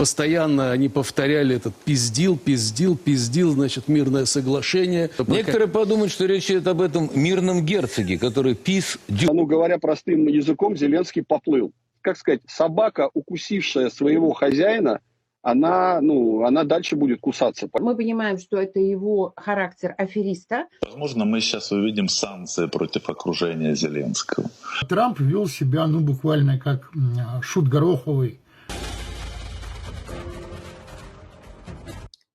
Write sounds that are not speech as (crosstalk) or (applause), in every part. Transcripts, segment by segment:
Постоянно они повторяли этот пиздил, пиздил, пиздил, значит, мирное соглашение. Пока- Некоторые подумают, что речь идет об этом мирном герцоге, который пис дю. Ну, говоря простым языком, Зеленский поплыл. Как сказать, собака, укусившая своего хозяина, она, ну, она дальше будет кусаться. Мы понимаем, что это его характер афериста. Возможно, мы сейчас увидим санкции против окружения Зеленского. Трамп вел себя, ну, буквально как шут Гороховый.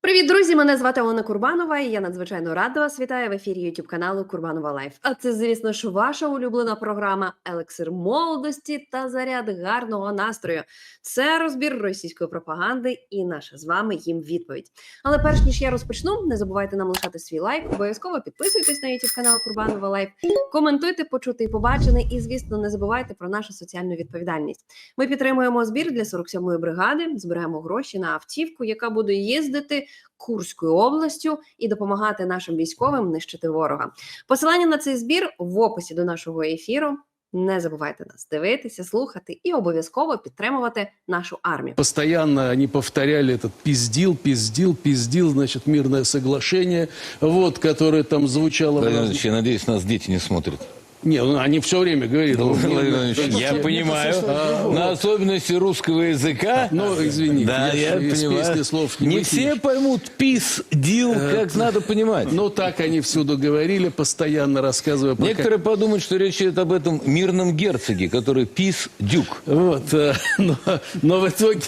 Привіт, друзі! Мене звати Олена Курбанова, і я надзвичайно рада вас вітаю в ефірі YouTube каналу Курбанова Лайф. А це, звісно ж, ваша улюблена програма Елексир молодості та заряд гарного настрою. Це розбір російської пропаганди і наша з вами їм відповідь. Але перш ніж я розпочну, не забувайте нам лишати свій лайк. Обов'язково підписуйтесь на YouTube канал Курбанова Лайф, коментуйте, почути і побачене, і звісно, не забувайте про нашу соціальну відповідальність. Ми підтримуємо збір для 47-ї бригади, збираємо гроші на автівку, яка буде їздити Курською областю і допомагати нашим військовим нищити ворога. Посилання на цей збір в описі до нашого ефіру. Не забувайте нас дивитися, слухати і обов'язково підтримувати нашу армію. Постоянно они повторяли этот пиздил, пиздил, пиздил, значит, мирное соглашение, вот, которое там звучало. Владимир я надеюсь, нас дети не смотрят. Не, ну, они все время говорили. ну, Владимирович, я понимаю, на особенности русского языка. Ну, извините, Да, я я понимаю. песни слов не Не все поймут пис, дил, как надо понимать. Ну, так они всюду говорили, постоянно рассказывая про Некоторые подумают, что речь идет об этом мирном герцоге, который пис дюк. Вот, э, но, но в итоге...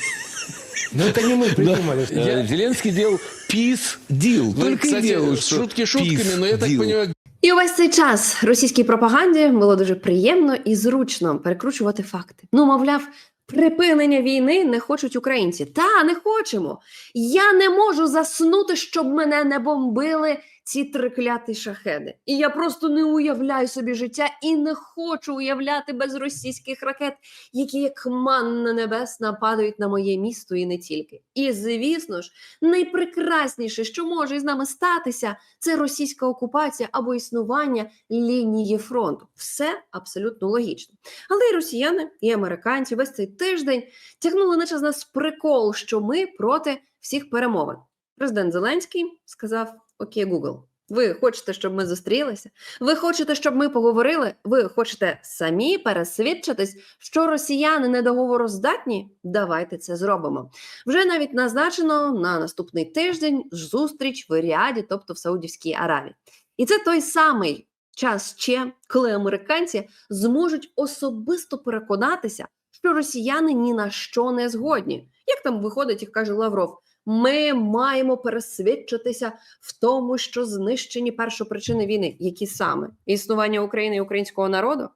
Ну это не мы придумали. Э, Зеленский делал пис дил. Вы, Только и что шутки шутками, но я так понимаю, І увесь цей час російській пропаганді було дуже приємно і зручно перекручувати факти. Ну, мовляв, припинення війни не хочуть українці. Та не хочемо. Я не можу заснути, щоб мене не бомбили ці трикляті шахеди. І я просто не уявляю собі життя і не хочу уявляти без російських ракет, які як манна небесна падають на моє місто і не тільки. І звісно ж, найпрекрасніше, що може із нами статися, це російська окупація або існування лінії фронту. Все абсолютно логічно. Але і росіяни, і американці весь цей тиждень тягнули наче з нас прикол, що ми проти всіх перемовин. Президент Зеленський сказав: Окей, Google, ви хочете, щоб ми зустрілися? Ви хочете, щоб ми поговорили? Ви хочете самі пересвідчитись, що росіяни недоговороздатні? Давайте це зробимо. Вже навіть назначено на наступний тиждень зустріч в Ріаді, тобто в Саудівській Аравії. І це той самий час ще, коли американці зможуть особисто переконатися, що росіяни ні на що не згодні. Як там виходить і каже Лавров? Ми маємо пересвідчитися в тому, що знищені першопричини війни, які саме існування України і українського народу.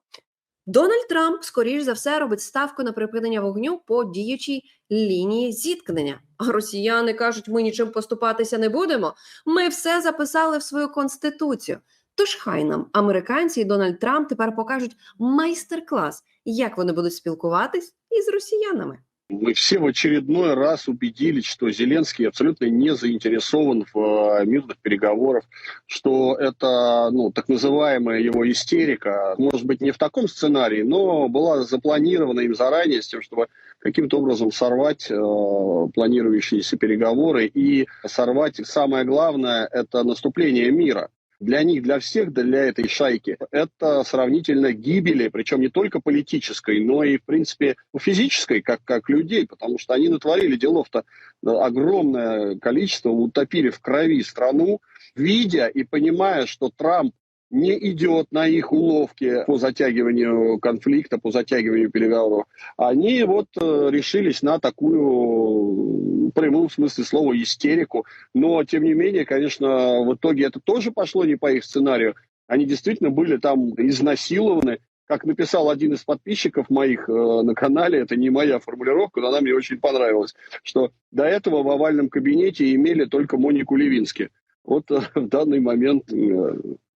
Дональд Трамп, скоріш за все, робить ставку на припинення вогню по діючій лінії зіткнення. А росіяни кажуть, ми нічим поступатися не будемо. Ми все записали в свою конституцію. Тож хай нам американці і Дональд Трамп тепер покажуть майстер-клас, як вони будуть спілкуватись із росіянами. Мы все в очередной раз убедились, что Зеленский абсолютно не заинтересован в э, мирных переговорах, что это ну, так называемая его истерика, может быть, не в таком сценарии, но была запланирована им заранее с тем, чтобы каким-то образом сорвать э, планирующиеся переговоры и сорвать, самое главное, это наступление мира. Для них, для всех, для этой шайки, это сравнительно гибели, причем не только политической, но и, в принципе, физической, как, как людей, потому что они натворили делов-то огромное количество, утопили в крови страну, видя и понимая, что Трамп не идет на их уловки по затягиванию конфликта, по затягиванию переговоров, они вот э, решились на такую, прямом смысле слова, истерику. Но, тем не менее, конечно, в итоге это тоже пошло не по их сценарию. Они действительно были там изнасилованы. Как написал один из подписчиков моих э, на канале, это не моя формулировка, но она мне очень понравилась, что до этого в овальном кабинете имели только Монику Левински. Вот э, в данный момент э,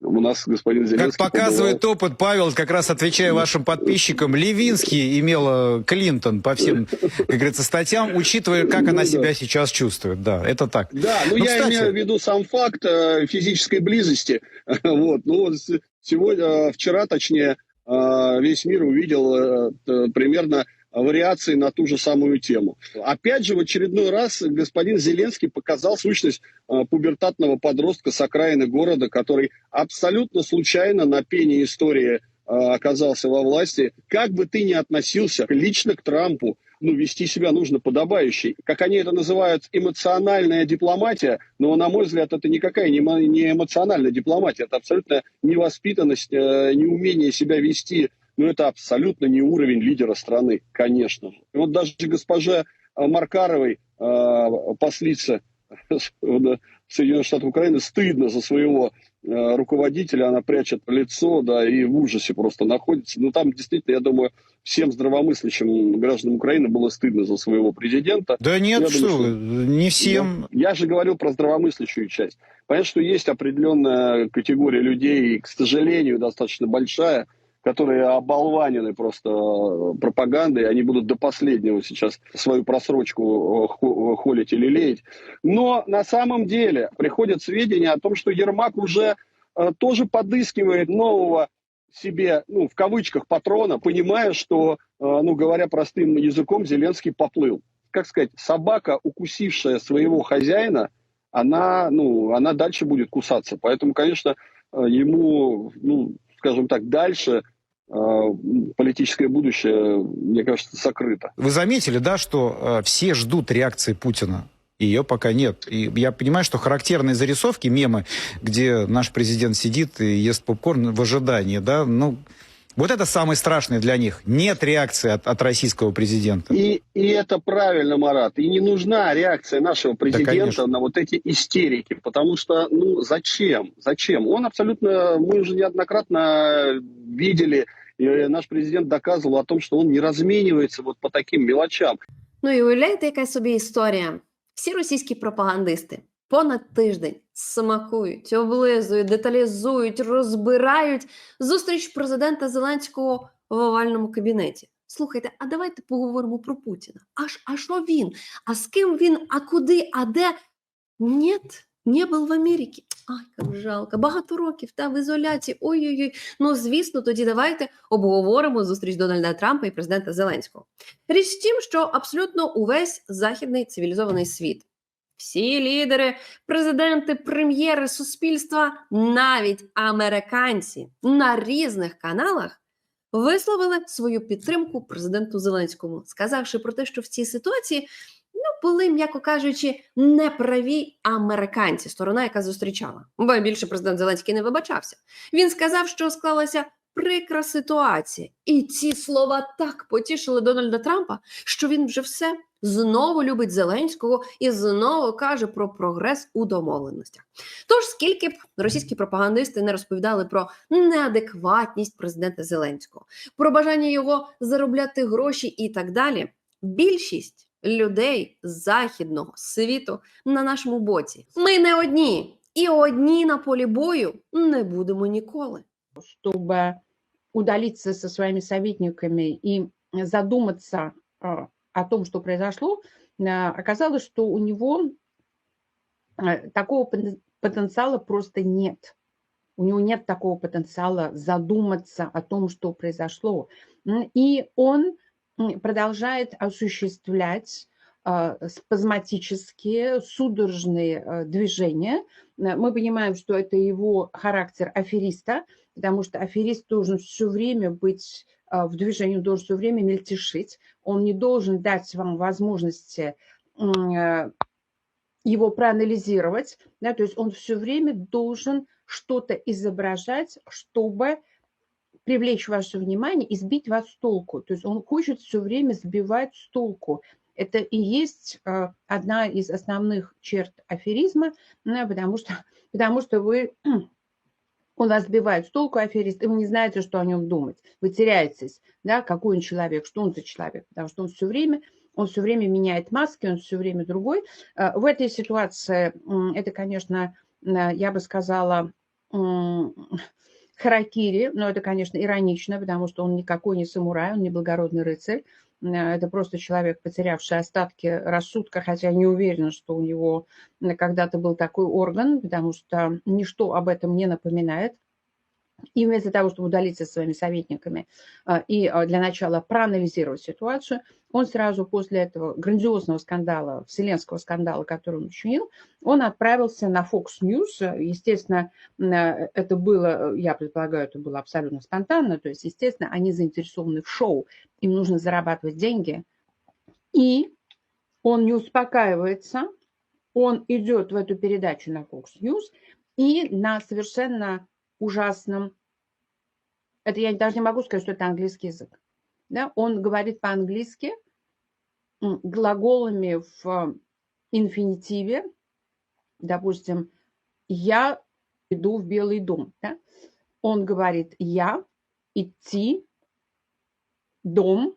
у нас господин Как Зеленский показывает побывал. опыт, Павел, как раз отвечая вашим подписчикам, Левинский имела Клинтон по всем, как говорится, статьям, учитывая, как Ну она да. себя сейчас чувствует. Да, это так. Да, ну, Ну, я кстати- имею в виду сам факт э, физической близости. (laughs) вот, ну вот сегодня, вчера, точнее, весь мир увидел примерно вариации на ту же самую тему. Опять же, в очередной раз господин Зеленский показал сущность э, пубертатного подростка с окраины города, который абсолютно случайно на пене истории э, оказался во власти. Как бы ты ни относился лично к Трампу, ну, вести себя нужно подобающе. Как они это называют, эмоциональная дипломатия, но, на мой взгляд, это никакая не эмоциональная дипломатия, это абсолютно невоспитанность, э, неумение себя вести. Ну, это абсолютно не уровень лидера страны, конечно же. И вот даже госпожа э, Маркаровой, э, послица Соединенных Штатов Украины, стыдно за своего э, руководителя, она прячет лицо, да, и в ужасе просто находится. Ну, там действительно, я думаю, всем здравомыслящим гражданам Украины было стыдно за своего президента. Да нет, Я что думаю, вы, не Я, всем. я же говорил про здравомыслящую часть. Понятно, что есть определенная категория людей, к сожалению, достаточно большая, которые оболванены просто э, пропагандой, они будут до последнего сейчас свою просрочку э, хо- холить или леять. Но на самом деле приходят сведения о том, что Ермак уже э, тоже подыскивает нового себе, ну, в кавычках, патрона, понимая, что, э, ну, говоря простым языком, Зеленский поплыл. Как сказать, собака, укусившая своего хозяина, она, ну, она дальше будет кусаться. Поэтому, конечно, э, ему, ну, скажем так, дальше э, политическое будущее, мне кажется, сокрыто. Вы заметили, да, что э, все ждут реакции Путина? Ее пока нет. И я понимаю, что характерные зарисовки, мемы, где наш президент сидит и ест попкорн в ожидании, да, ну, вот это самое страшное для них. Нет реакции от, от российского президента. И, и это правильно, Марат. И не нужна реакция нашего президента конечно. на вот эти истерики. Потому что, ну, зачем? Зачем? Он абсолютно, мы уже неоднократно видели, и наш президент доказывал о том, что он не разменивается вот по таким мелочам. Ну і уявляєте, яка собі історія? Всі російські пропагандисти понад тиждень смакують, облизують, деталізують, розбирають зустріч президента Зеленського в овальному кабінеті. Слухайте, а давайте поговоримо про Путіна. Аж а що він? А з ким він? А куди? А де? Ні, не був в Америці. Ай, як жалко. Багато років та в ізоляції. Ой-ой-ой. Ну, звісно, тоді давайте обговоримо зустріч Дональда Трампа і президента Зеленського. Річ в тім, що абсолютно увесь західний цивілізований світ, всі лідери, президенти, прем'єри, суспільства, навіть американці на різних каналах висловили свою підтримку президенту Зеленському, сказавши про те, що в цій ситуації ну, були, м'яко кажучи, неправі американці, сторона, яка зустрічала. Бо більше президент Зеленський не вибачався. Він сказав, що склалася прикра ситуація. І ці слова так потішили Дональда Трампа, що він вже все знову любить Зеленського і знову каже про прогрес у домовленостях. Тож, скільки б російські пропагандисти не розповідали про неадекватність президента Зеленського, про бажання його заробляти гроші і так далі, більшість людей західного світу на нашому боці. Ми не одні, і одні на полі бою не будемо ніколи. чтобы удалиться со своими советниками и задуматься а, о том, что произошло, а, оказалось, что у него а, такого потен- потенциала просто нет. У него нет такого потенциала задуматься о том, что произошло. М, И он м, продолжает осуществлять а, спазматические, судорожные а, движения. Мы понимаем, что это его характер афериста, потому что аферист должен все время быть а, в движении, он должен все время мельтешить, он не должен дать вам возможности его проанализировать, да, то есть он все время должен что-то изображать, чтобы привлечь ваше внимание и сбить вас с толку. То есть он хочет все время сбивать с толку. Это и есть э, одна из основных черт аферизма, потому, что, (laughs) потому что вы (clears throat) он вас сбивает с толку, аферист, и вы не знаете, что о нем думать. Вы теряетесь, да, какой он человек, что он за человек, потому что он все время, он все время меняет маски, он все время другой. Э, В этой ситуации это, конечно, я бы сказала, харакири, но это, конечно, иронично, потому что он никакой не самурай, он не благородный рыцарь, Э, это просто человек, потерявший остатки рассудка, хотя не уверена, что у него когда-то был такой орган, потому что ничто об этом не напоминает. И вместо того, чтобы удалиться со своими советниками а, и а, для начала проанализировать ситуацию, он сразу после этого грандиозного скандала, вселенского скандала, который он учинил, он отправился на Fox News. Естественно, э, это было, я предполагаю, это было абсолютно спонтанно. То есть, естественно, они заинтересованы в шоу, им нужно зарабатывать деньги. И он не успокаивается, он идет в эту передачу на Fox News и на совершенно ужасном, это я даже не могу сказать, что это английский язык, да, он говорит по-английски глаголами в инфинитиве, допустим, я иду в Белый дом, да? он говорит я, идти, дом,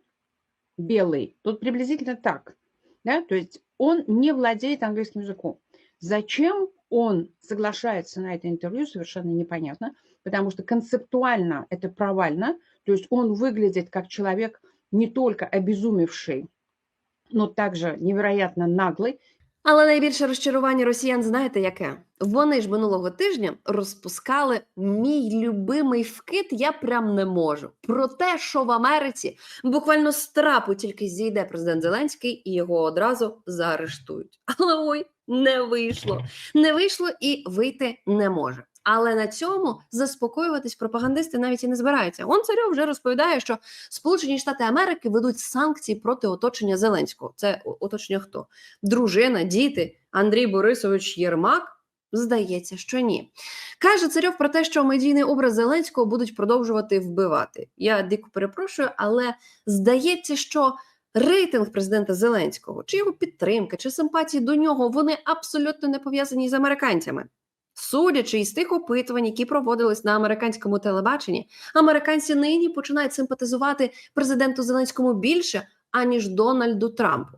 белый. Тут приблизительно так. Да? То есть он не владеет английским языком. Зачем он соглашается на это интервью, совершенно непонятно, потому что концептуально это провально. То есть он выглядит как человек не только обезумевший, но также невероятно наглый. Але найбільше розчарування росіян знаєте яке? Вони ж минулого тижня розпускали мій любимий вкид, я прям не можу. Про те, що в Америці буквально з трапу тільки зійде президент Зеленський і його одразу заарештують. Але ой, не вийшло. (laughs) Не вийшло і вийти не може. Але на цьому заспокоюватись пропагандисти навіть і не збираються. Он царьов вже розповідає, що Сполучені Штати Америки ведуть санкції проти оточення Зеленського. Це оточення хто? Дружина, діти, Андрій Борисович Єрмак. Здається, що ні. Каже царьов про те, що медійний образ Зеленського будуть продовжувати вбивати. Я дико перепрошую, але здається, що рейтинг президента Зеленського, чи його підтримка, чи симпатії до нього, вони абсолютно не пов'язані з американцями. Судячи із тих опитувань, які проводились на американському телебаченні, американці нині починають симпатизувати президенту Зеленському більше, аніж Дональду Трампу.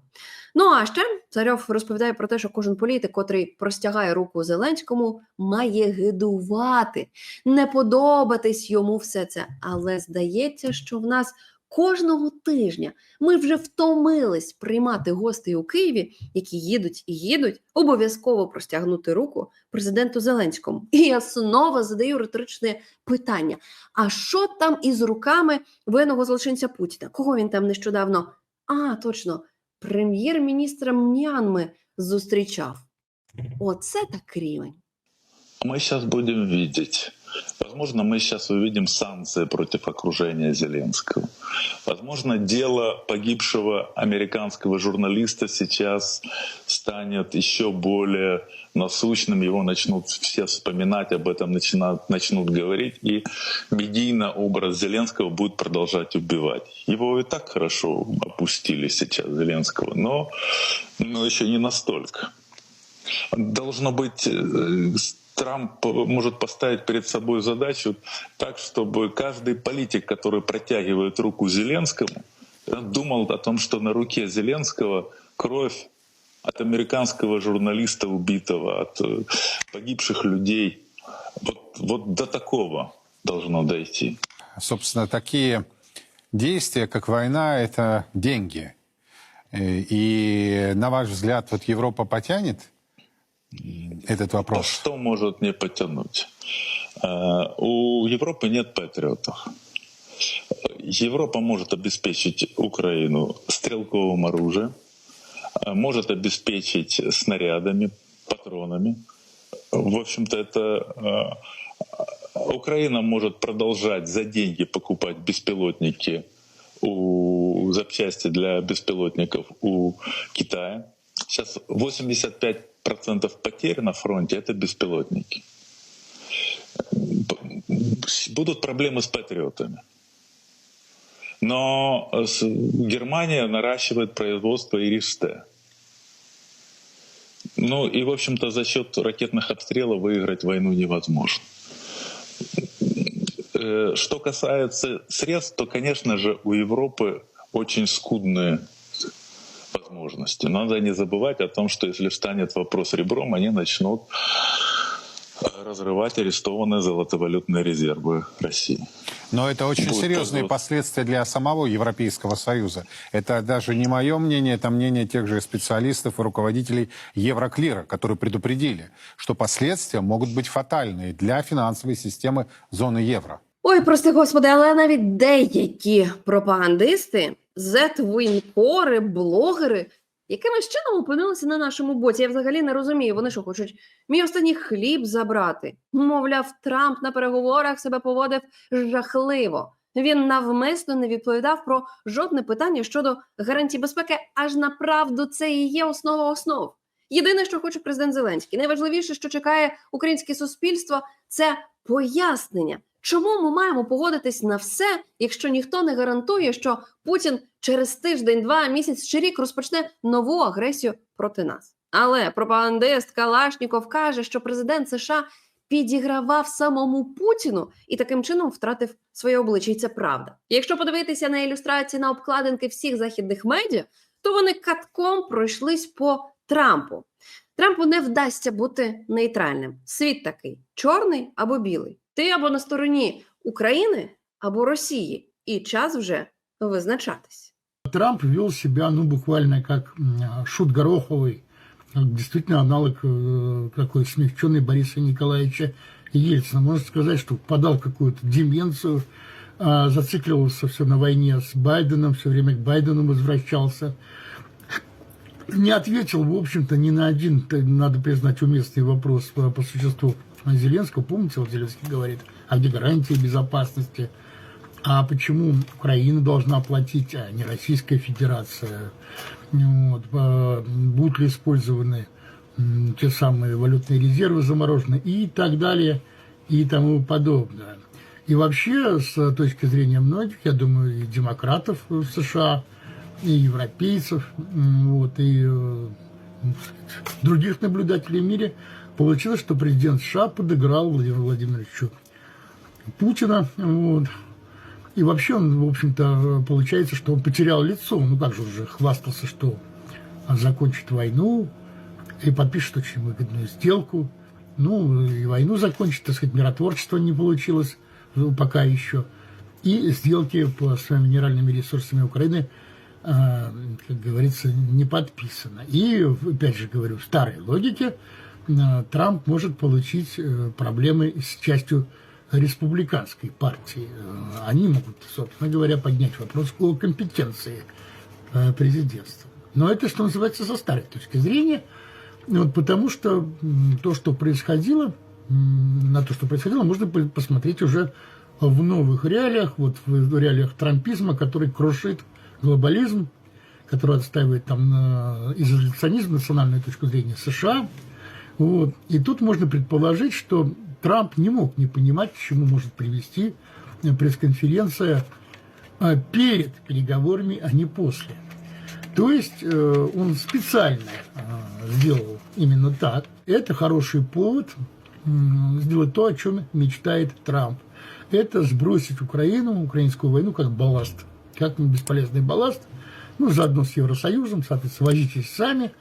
Ну а ще царьов розповідає про те, що кожен політик, котрий простягає руку Зеленському, має гидувати, не подобатись йому все це. Але здається, що в нас кожного тижня ми вже втомились приймати гостей у Києві, які їдуть і їдуть, обов'язково простягнути руку президенту Зеленському. І я знову задаю риторичне питання: а що там із руками винного злочинця Путіна? Кого він там нещодавно? А, точно, прем'єр-міністра М'янми зустрічав. Оце так рівень. Мы сейчас будем видеть. Возможно, мы сейчас увидим санкции против окружения Зеленского. Возможно, дело погибшего американского журналиста сейчас станет еще более насущным. Его начнут все вспоминать, об этом начинают, начнут говорить. И медийно образ Зеленского будет продолжать убивать. Его и так хорошо опустили сейчас, Зеленского, но, но еще не настолько. Должно быть, э, Трамп может поставить перед собой задачу так, чтобы каждый политик, который протягивает руку Зеленскому, он думал о том, что на руке Зеленского кровь от американского журналиста убитого, от э, погибших людей. Вот, вот до такого должно дойти. Собственно, такие действия, как война, это деньги. Э, И, на ваш взгляд, вот Европа потянет этот А вопрос? что может не потянуть? Э, У Европы нет патриотов. Европа может обеспечить Украину стрелковым оружием, э, может обеспечить снарядами, патронами. В общем-то, это э, Украина может продолжать за деньги покупать беспилотники у запчасти для беспилотников у Китая. Сейчас 85% потерь на фронте это беспилотники. Будут проблемы с патриотами. Но с- Германия наращивает производство Ирис-Т. Ну и, в общем-то, за счет ракетных обстрелов выиграть войну невозможно. Э, Что касается средств, то, конечно же, у Европы очень скудные возможности. Надо не забывать о том, что если встанет вопрос ребром, они начнут э, разрывать арестованные золотовалютные резервы России. Но это очень Будет серьезные вот- последствия для самого Европейского Союза. Это даже не мое мнение, это мнение тех же специалистов и руководителей Евроклира, которые предупредили, что последствия могут быть фатальные для финансовой системы зоны евро. Ой, прости господи, але навіть деякі пропагандисти, зет-воєнкори, блогери, якимось чином опинилися на нашому боці. Я взагалі не розумію. Вони що хочуть мій останній хліб забрати. Мовляв, Трамп на переговорах себе поводив жахливо. Він навмисно не відповідав про жодне питання щодо гарантій безпеки. Аж направду це і є основа основ. Єдине, що хоче президент Зеленський, найважливіше, що чекає українське суспільство, це пояснення. Чому ми маємо погодитись на все, якщо ніхто не гарантує, що Путін через тиждень, два місяць чи рік розпочне нову агресію проти нас? Але пропагандист Калашніков каже, що президент США підігравав самому Путіну і таким чином втратив своє обличчя. І це правда. Якщо подивитися на ілюстрації на обкладинки всіх західних медіа, то вони катком пройшлись по Трампу. Трампу не вдасться бути нейтральним. Світ такий чорний або білий. Ти або на стороні України, або Росії, і час вже визначатись. Трамп вел себя, ну, буквально как м, шут Гороховый, как действительно аналог э, такой смягченный Бориса Николаевича Ельцина. Можно сказать, что впадал в какую-то деменцию, а, зацикливался все на войне с Байденом, все время к Байдену возвращался. Не ответил, в общем-то, ни на один, т- надо признать, уместный вопрос по, по существу Зеленского. Помните, вот Зеленский говорит, а где гарантии безопасности? А почему Украина должна платить, а не Российская Федерация? Вот, а, будут ли использованы те самые валютные резервы заморожены и так далее и тому подобное. И вообще, с точки зрения многих, я думаю, и демократов в США, и европейцев, вот, и э, других наблюдателей в мире, получилось, что президент США подыграл Владимиру Владимировичу Путина. Вот. И вообще он, в общем-то, получается, что он потерял лицо. Ну как же уже хвастался, что закончит войну и подпишет очень выгодную сделку. Ну, и войну закончит, так сказать, миротворчество не получилось ну, пока еще. И сделки по своими минеральными ресурсами Украины, как говорится, не подписано. И, опять же говорю, в старой логике а, Трамп может получить э, проблемы с частью республиканской партии. Э, Они могут, собственно говоря, поднять вопрос о компетенции э, президентства. Но это, что называется, со старой точки зрения. Вот потому что то, что происходило, на то, что происходило, можно по- посмотреть уже в новых реалиях, вот в реалиях трампизма, который крушит глобализм, который отстаивает там э, изоляционизм, национальную точку зрения США. Вот. И тут можно предположить, что Трамп не мог не понимать, к чему может привести э, пресс-конференция э, перед переговорами, а не после. То есть он специально сделал именно так. Это хороший повод сделать то, о чем мечтает Трамп. Это сбросить Украину, украинскую войну как балласт, как бесполезный балласт. Ну, заодно с Евросоюзом, соответственно, возитесь сами.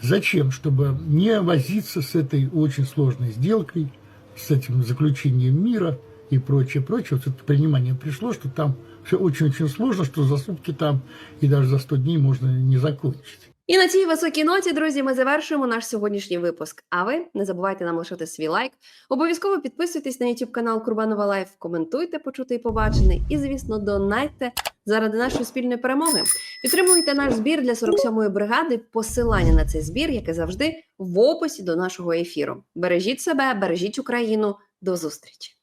Зачем? Чтобы не возиться с этой очень сложной сделкой, с этим заключением мира и прочее, прочее. Вот это понимание пришло, что там все очень-очень сложно, что за сутки там и даже за 100 дней можно не закончить. І на цій високій ноті, друзі, ми завершуємо наш сьогоднішній випуск. А ви не забувайте нам лишити свій лайк. Обов'язково підписуйтесь на YouTube канал Курбанова Лайф, коментуйте, почути і побачений. І, звісно, донайте заради нашої спільної перемоги. Підтримуйте наш збір для 47-ї бригади. Посилання на цей збір, яке завжди в описі до нашого ефіру. Бережіть себе, бережіть Україну. До зустрічі!